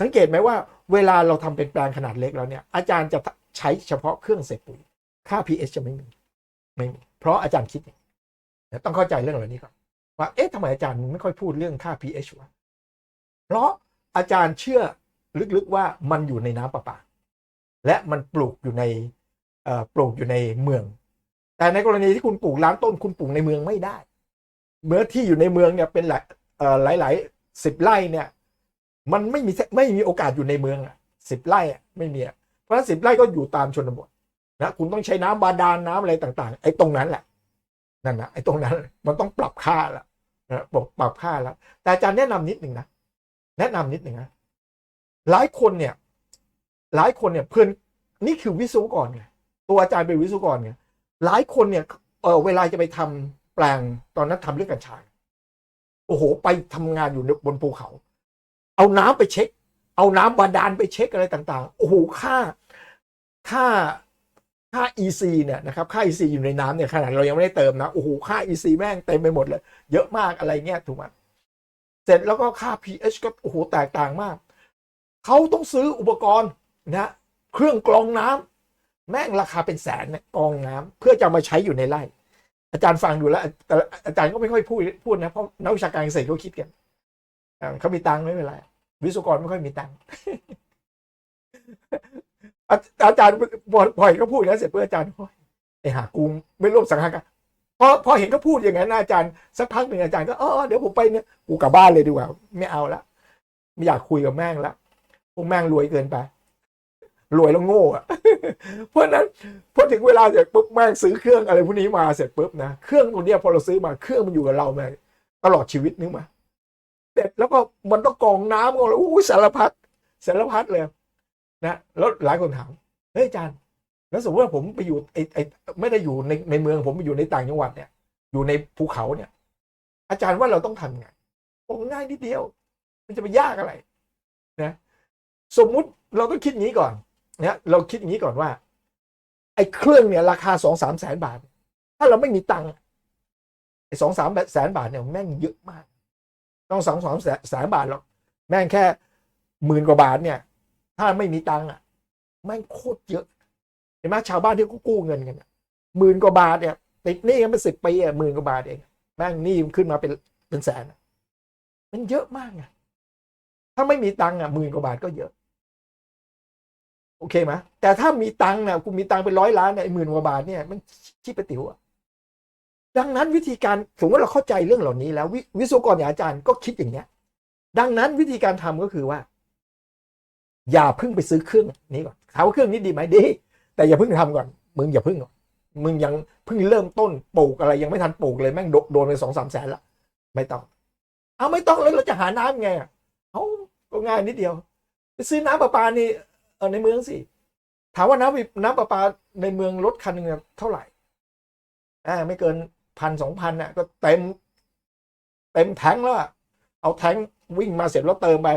สังเกตไหมว่า เวลาเราทำเป็นแปลงขนาดเล็กแล้วเนี่ย อาจารย์จะใช้เฉพาะเครื่องเสพปุ๋ยค่า pH จะไม่มีไม่มีเพราะอาจารย์คิดอย่างนี้ต้องเข้าใจเรื่องเหล่านี้ก่อนว่าเอ๊ะทำไมอาจารย์ไม่ค่อยพูดเรื่องค่า pH วะเพราะอาจารย์เชื่อลึกๆว่ามันอยู่ในน้ำประปา และมันปลูกอยู่ในปลูกอยู่ในเมือง แต่ในกรณีที่คุณปลูกล้านต้นคุณปลูกในเมืองไม่ได้ เมื่อที่อยู่ในเมืองเนี่ยเป็นหลายเอ่อหลายหลายสิบไร่เนี่ย มันไม่มีไม่มีโอกาสอยู่ในเมืองอะสิบไร่อะไม่มีอะเพราะฉะนั้นสิบไร่ก็อยู่ตามชนบทนะคุณต้องใช้น้ำบาดาลน้ำอะไรต่าง ๆ ไอ้ตรงนั้นแหละนั่นนะไอ้ตรงนั้นมันต้องปรับค่าแล้วนะบปรับค่าแล้ว แต่อาจารย์แนะนำนิดหนึ่งนะแนะนำนิดหนึ่งนะหลายคนเนี่ย หลายคนเนี่ยเพื่อนนี่คือวิศวกรไงตัวอาจารย์เป็นวิศวกรไงหลายคนเนี่ยเออเวลาจะไปทำแปลงตอนนั้นทำเรื่องกัญชาโอ้โห ไปทำงานอยู่บนภูเขา เอาน้ำไปเช็ค เอาน้ำบาดาลไปเช็คอะไรต่างๆ โอ้โห ค่า ค่า ค่า EC เนี่ยนะครับ ค่า EC อยู่ในน้ำเนี่ยขนาดเรายังไม่ได้เติมนะ โอ้โห ค่า EC แม่งเต็มไปหมดเลย เยอะมากอะไรเงี้ยถูกไหมเสร็จแล้วก็ค่า pH ก็โอ้โหแตกต่างมาก เขาต้องซื้ออุปกรณ์นะเครื่องกรองน้ำแม่งราคาเป็นแสนเนี่ยกรองน้ำเพื่อจะมาใช้อยู่ในไร่ อาจารย์ฟังดูแล้ว แต่อาจารย์ก็ไม่ค่อยพูดพูดนะเพราะนักวิชาการเกษตรเขาคิดกัน เขามีตังค์ไม่เป็นไรวิศวกรไม่ค่อยมีตังค์อาจารย์พอพอเห็พูดอย่างนั้นเสร็จเพื่ออาจารย์โอ้ยไอ้หากูไม่ร่วมสังหารกันพอพอเห็นเขาพูดอย่างนั้นอาจารย์สักพักหนึ่งอาจารย์ก็เออเดี๋ยวผมไปเนี่ยกูกลับบ้านเลยดีกว่า ไม่เอาละไม่อยากคุยกับแม่งละพวกแม่งรวยเกินไป รวยแล้วโง่อะเพราะฉะนั้นพอถึงเวลาเสร็จปุ๊บแม่งซื้อเครื่องอะไรพวกนี้มาเสร็จปุ๊บนะเครื่องตัวเนี้ยพอเราซื้อมาเครื่องมันอยู่กับเรามาตลอดชีวิตนึกมา เสร็จแล้วก็มันต้องกองน้ำกองอะไรอู้สารพัดสารพัดเลยนะแล้วหลายคนถามเฮ้ยอาจารย์ แล้วสมมติว่าผมไปอยู่ไอ้ไอ้ไม่ได้อยู่ในในเมืองผมไปอยู่ในต่างจังหวัดเนี่ย อยู่ในภูเขาเนี่ย อาจารย์ว่าเราต้องทำไงผมง่ายนิดเดียว มันจะไปยากอะไรนะสมมุติเราต้องคิดอย่างนี้ก่อนนะเราคิดอย่างนี้ก่อนว่า ไอ้เครื่องเนี่ย ราคาสองสามแสนบาท ถ้าเราไม่มีตังค์ไอ้สองสามแสนบาทเนี่ยแม่งเยอะมาก ต้องสองสองแสนบาทหรอก แม่งแค่หมื่นกว่าบาทเนี่ย ถ้าไม่มีตังค์อะ แม่งโคตรเยอะ เห็นไหมชาวบ้านที่เขากู้เงินกันหมื่นกว่าบาทเนี่ยติดหนี้กันเป็นสิบปีอะหมื่นกว่าบาทเองแม่งหนี้ขึ้นมาเป็นเป็นแสนมันเยอะมากไงถ้าไม่มีตังค์อะหมื่นกว่าบาทก็เยอะ โอเคไหมแต่ถ้ามีตังค์เนี่ยคุณมีตังค์เป็นร้อยล้านเนี่ยหมื่นกว่าบาทเนี่ยมันชิบไปติ๋วอะ ดังนั้นวิธีการสมมติเราเข้าใจเรื่องเหล่านี้แล้วววิศวกรอย่างอาจารย์ก็คิดอย่างเนี้ย ดังนั้นวิธีการทำก็คือว่า อย่าเพิ่งไปซื้อเครื่องนี้ก่อนถามว่าเครื่องนี้ดีไหมดี แต่อย่าเพิ่งทำก่อน มึงอย่าเพิ่งมึงยังเพิ่งเริ่มต้นปลูกอะไรยังไม่ทันปลูกเลยแม่งโดโดนไปสองสามแสนละไม่ต้อง เอาไม่ต้องแล้วเราจะหาน้ำไงเอาก็ง่ายนิดเดียว ไปซื้อน้ำประปานี่เออในเมืองสิถามว่าน้ำน้ำประปาในเมืองรถคันหนึ่งเนี่ยเท่าไหร่อ่าไม่เกิน พันสองพันน่ะก็เต็ม เต็มแทงแล้วเอาแทงวิ่งมาเสร็จแล้วเติมไป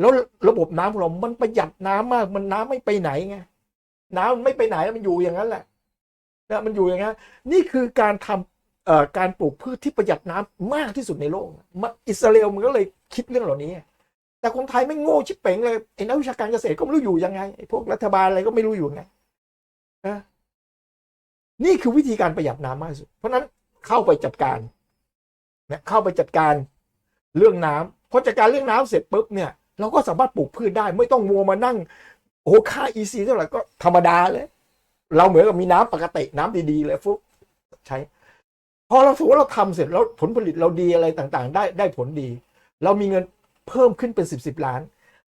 แล้วระบบน้ำของเรา มันประหยัดน้ำมาก มันน้ำไม่ไปไหนไงน้ำไม่ไปไหนมันอยู่อย่างนั้นแหละนะมันอยู่อย่างนั้นนี่คือการทำการปลูกพืชที่ประหยัดน้ำมากที่สุดในโลกมาอิสราเอลมันก็เลยคิดเรื่องเหล่านี้ แต่คนไทยไม่โง่ชิบเป๋งเลยไอ้นักวิชาการเกษตรก็ไม่รู้อยู่ยังไงไอ้พวกรัฐบาลอะไรก็ไม่รู้อยู่ไงนะนี่คือวิธีการประหยัดน้ำมากที่สุด เพราะนั้น เข้าไปจัดการนะเข้าไปจัดการเรื่องน้ำพอจัดการเรื่องน้ำเสร็จปุ๊บเนี่ยเราก็สามารถปลูกพืชได้ ไม่ต้องมัวมานั่งโอ้ค่า EC เท่าไหร่ก็ธรรมดาเลย เราเหมือนกับมีน้ำปกติน้ำดีๆเลยฟุกใช้ พอเราสูเราทำเสร็จแล้วผลผลิตเราดีอะไรต่างๆ ได้ได้ผลดี เรามีเงินเพิ่มขึ้นเป็นสิบสิบล้าน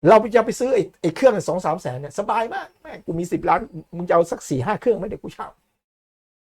เราจะไปซื้อไอ้ไอ้เครื่องสองสามแสนเนี่ยสบายมากแม่กูมีสิบล้านมึงจะเอาสักสี่ห้าเครื่องไหมเดี๋ยวกูเช่า